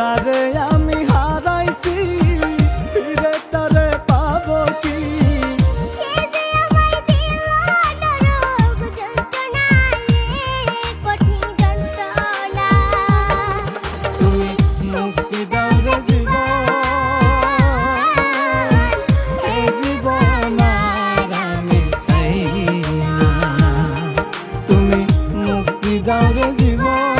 যারে আমি হারাইছি ফিরে তারে পাব কি? তুমি মুক্তি দাও রে জীবন এই আমি চাই তুমি মুক্তি দাও রে জীবন।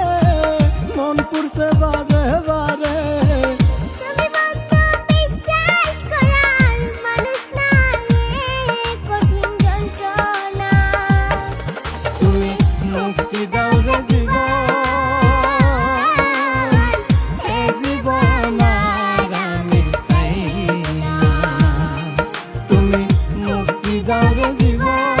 Davra Zivan